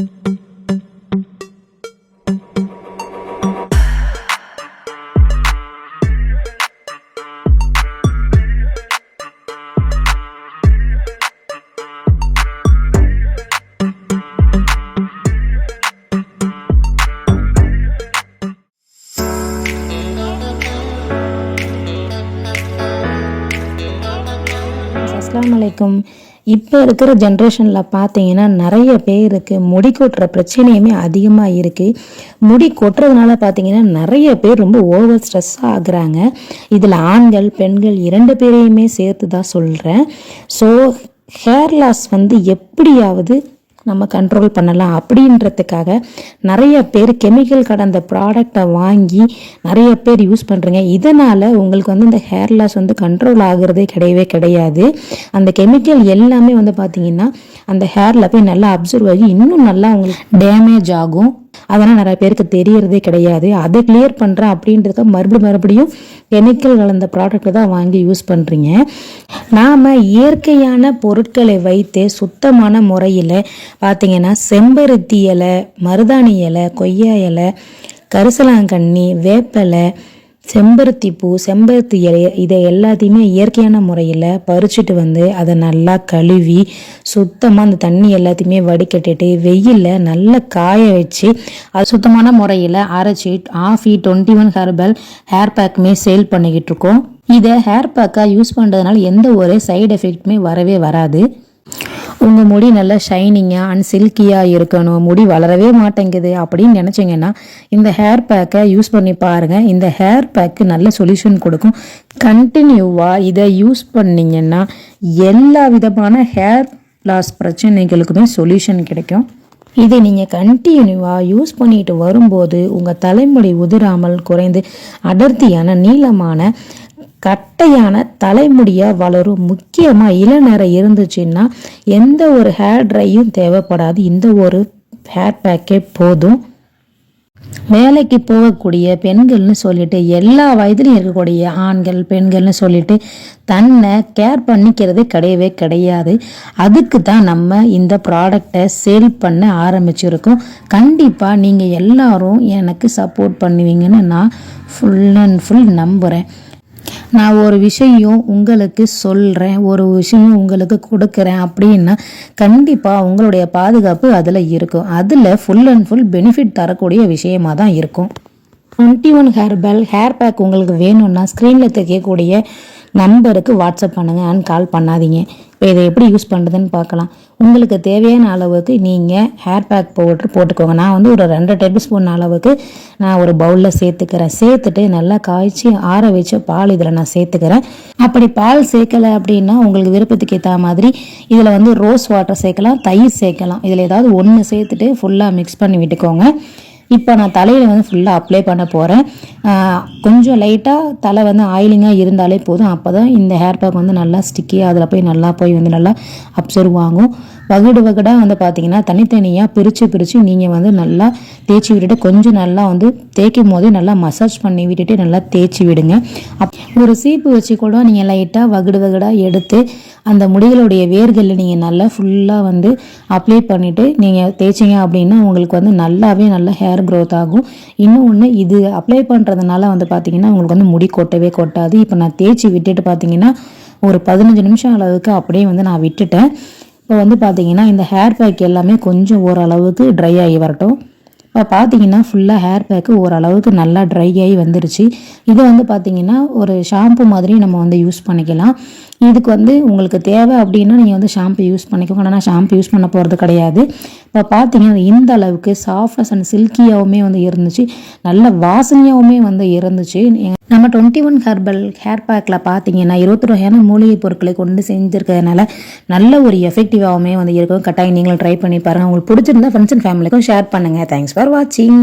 thank you அஸ்லாம் அலைக்கும். இப்போ இருக்கிற ஜென்ரேஷனில் பார்த்தீங்கன்னா நிறைய பேருக்கு முடி கொட்டுற பிரச்சனையுமே அதிகமாக இருக்குது முடி கொட்டுறதுனால பார்த்தீங்கன்னா நிறைய பேர் ரொம்ப ஓவர் ஸ்ட்ரெஸ் ஆகுறாங்க. இதில் ஆண்கள் பெண்கள் இரண்டு பேரையுமே சேர்த்து தான் சொல்கிறேன் ஸோ ஹேர் லாஸ் வந்து எப்படியாவது நம்ம கண்ட்ரோல் பண்ணலாம் அப்படின்றதுக்காக நிறைய பேர் கெமிக்கல் கடந்த ப்ராடக்டை வாங்கி நிறைய பேர் யூஸ் பண்ணுறீங்க இதனால் உங்களுக்கு வந்து இந்த ஹேர் லாஸ் வந்து கண்ட்ரோல் ஆகுறதே கிடையவே கிடையாது. அந்த கெமிக்கல் எல்லாமே வந்து பார்த்தீங்கன்னா அந்த ஹேரில் போய் நல்லா அப்சர்வ் ஆகி இன்னும் நல்லா உங்களுக்கு டேமேஜ் ஆகும். அதெல்லாம் நிறைய பேருக்கு தெரியறதே கிடையாது. அதை கிளியர் பண்ணுறேன் அப்படின்றதுக்கு மறுபடியும் மறுபடியும் கெமிக்கல் கலந்த ப்ராடக்ட்டை தான் வாங்கி யூஸ் பண்ணுறீங்க நாம் இயற்கையான பொருட்களை வைத்து சுத்தமான முறையில் பார்த்தீங்கன்னா செம்பருத்தி இலை மருதாணி இலை கொய்யா இலை கரிசலாங்கண்ணி வேப்பலை செம்பருத்தி பூ செம்பருத்தி இலைய இதை எல்லாத்தையுமே இயற்கையான முறையில் பறிச்சுட்டு வந்து அதை நல்லா கழுவி சுத்தமாக அந்த தண்ணி எல்லாத்தையுமே வடிகட்டிட்டு வெயிலில் நல்லா காய வச்சு அது சுத்தமான முறையில் அரைச்சி ஆஃபி டுவெண்ட்டி ஒன் ஹெர்பல் ஹேர் பேக்குமே சேல் பண்ணிக்கிட்டு இருக்கோம். இதை ஹேர் பேக்காக யூஸ் பண்ணுறதுனால எந்த ஒரு சைடு எஃபெக்ட்டுமே வரவே வராது. உங்கள் முடி நல்லா ஷைனிங்காக அண்ட் சில்கியாக இருக்கணும். முடி வளரவே மாட்டேங்குது அப்படின்னு நினச்சிங்கன்னா இந்த ஹேர் பேக்கை யூஸ் பண்ணி பாருங்கள் இந்த ஹேர் பேக்கு நல்ல சொல்யூஷன் கொடுக்கும். கண்டினியூவாக இதை யூஸ் பண்ணிங்கன்னா எல்லா விதமான ஹேர் லாஸ் பிரச்சனைகளுக்குமே சொல்யூஷன் கிடைக்கும். இதை நீங்கள் கண்டினியூவாக யூஸ் பண்ணிட்டு வரும்போது உங்கள் தலைமுடி உதிராமல் குறைந்து அடர்த்தியான நீளமான கட்டையான தலைமுடியாக வளரும். முக்கியமாக இளநரை இருந்துச்சுன்னா எந்த ஒரு ஹேர் ட்ரையும் தேவைப்படாது. இந்த ஒரு ஹேர் பேக்கே போதும். வேலைக்கு போகக்கூடிய பெண்கள்னு சொல்லிட்டு எல்லா வயதிலும் இருக்கக்கூடிய ஆண்கள் பெண்கள்னு சொல்லிட்டு தன்னை கேர் பண்ணிக்கிறதே கிடையவே கிடையாது. அதுக்கு தான் நம்ம இந்த ப்ராடக்டை சேல் பண்ண ஆரம்பிச்சிருக்கோம். கண்டிப்பாக நீங்கள் எல்லாரும் எனக்கு சப்போர்ட் பண்ணுவீங்கன்னு நான் ஃபுல் அண்ட் ஃபுல் நம்புகிறேன் நான் ஒரு விஷயம் உங்களுக்கு சொல்கிறேன் ஒரு விஷயம் உங்களுக்கு கொடுக்குறேன் அப்படின்னா கண்டிப்பாக உங்களுடைய பாதுகாப்பு அதில் இருக்கும். அதில் ஃபுல் அண்ட் ஃபுல் பெனிஃபிட் தரக்கூடிய விஷயமாக தான் இருக்கும். Twenty one herbal hair pack உங்களுக்கு வேணும்னா ஸ்க்ரீனில் தைக்கக்கூடிய நம்பருக்கு வாட்ஸ்அப் பண்ணுங்கள் அண்ட் கால் பண்ணாதீங்க. இப்போ இதை எப்படி யூஸ் பண்ணுறதுன்னு பார்க்கலாம். உங்களுக்கு தேவையான அளவுக்கு நீங்கள் ஹேர் பேக் பவுட்ரு போட்டுக்கோங்க. நான் வந்து ஒரு ரெண்டு டேபிள் ஸ்பூன் அளவுக்கு நான் ஒரு பவுலில் சேர்த்துக்கிறேன். சேர்த்துட்டு நல்லா காய்ச்சி ஆற வச்ச பால் இதில் நான் சேர்த்துக்கிறேன். அப்படி பால் சேர்க்கலை அப்படின்னா உங்களுக்கு விருப்பத்துக்கு ஏற்ற மாதிரி இதில் வந்து ரோஸ் வாட்டர் சேர்க்கலாம் தயிர் சேர்க்கலாம். இதில் ஏதாவது ஒன்று சேர்த்துட்டு ஃபுல்லாக மிக்ஸ் பண்ணி விட்டுக்கோங்க. இப்போ நான் தலையில் வந்து ஃபுல்லாக அப்ளை பண்ண போகிறேன் கொஞ்சம் லைட்டாக தலை வந்து ஆயிலிங்காக இருந்தாலே போதும். அப்போ தான் இந்த ஹேர் பேக் வந்து நல்லா ஸ்டிக்கியாக அதில் போய் நல்லா போய் வந்து நல்லா அப்சர்வ் ஆகும் வகுடு வகுடாக வந்து பார்த்தீங்கன்னா தனித்தனியாக பிரித்து பிரித்து நீங்கள் வந்து நல்லா தேய்ச்சி விட்டுட்டு கொஞ்சம் நல்லா வந்து தேய்க்கும் போதே நல்லா மசாஜ் பண்ணி விட்டுட்டு நல்லா தேய்ச்சி விடுங்க. அப் ஒரு சீப்பு வச்சு கூட நீங்கள் லைட்டாக வகுடு வகுடாக எடுத்து அந்த முடிகளுடைய வேர்களில் நீங்கள் நல்லா ஃபுல்லாக வந்து அப்ளை பண்ணிவிட்டு நீங்கள் தேய்ச்சிங்க அப்படின்னா உங்களுக்கு வந்து நல்லாவே நல்லா ஹேர் க்ரோத் ஆகும். இன்னும் ஒன்று இது அப்ளை பண்ணுற பண்ணுறதுனால வந்து பார்த்தீங்கன்னா உங்களுக்கு வந்து முடி கொட்டவே கொட்டாது. இப்போ நான் தேய்ச்சி விட்டுட்டு பார்த்தீங்கன்னா ஒரு பதினஞ்சு நிமிஷம் அளவுக்கு அப்படியே வந்து நான் விட்டுட்டேன். இப்போ வந்து பார்த்தீங்கன்னா இந்த ஹேர் பேக் எல்லாமே கொஞ்சம் ஓரளவுக்கு ட்ரை ஆகி வரட்டும். இப்போ பார்த்தீங்கன்னா ஃபுல்லாக ஹேர் பேக்கு ஓரளவுக்கு நல்லா ட்ரை ஆகி வந்துருச்சு. இது வந்து பார்த்தீங்கன்னா ஒரு ஷாம்பு மாதிரி நம்ம வந்து யூஸ் பண்ணிக்கலாம். இதுக்கு வந்து உங்களுக்கு தேவை அப்படின்னா நீங்கள் வந்து ஷாம்பு யூஸ் பண்ணிக்கோங்க. ஆனால் நான் ஷாம்பு யூஸ் பண்ண போகிறது கிடையாது. இப்போ பார்த்தீங்கன்னா இந்த அளவுக்கு சாஃப்ட்னஸ் அண்ட் சில்கியாகவுமே வந்து இருந்துச்சு. நல்ல வாசனையாகவுமே வந்து இருந்துச்சு. நம்ம டுவெண்ட்டி ஒன் ஹெர்பல் ஹேர் பேக்கில் பார்த்தீங்கன்னா இருபத்தி வகையான மூலிகைப் பொருட்களை கொண்டு செஞ்சுருக்கிறதுனால நல்ல ஒரு எஃபெக்டிவாகவுமே வந்து இருக்கும். கட்டாயம் நீங்களும் ட்ரை பண்ணி பாருங்கள் உங்களுக்கு பிடிச்சிருந்தா ஃப்ரெண்ட்ஸ் அண்ட் ஃபேமிலிக்கும் ஷேர் பண்ணுங்கள் தேங்க்ஸ் ஃபார் வாட்சிங்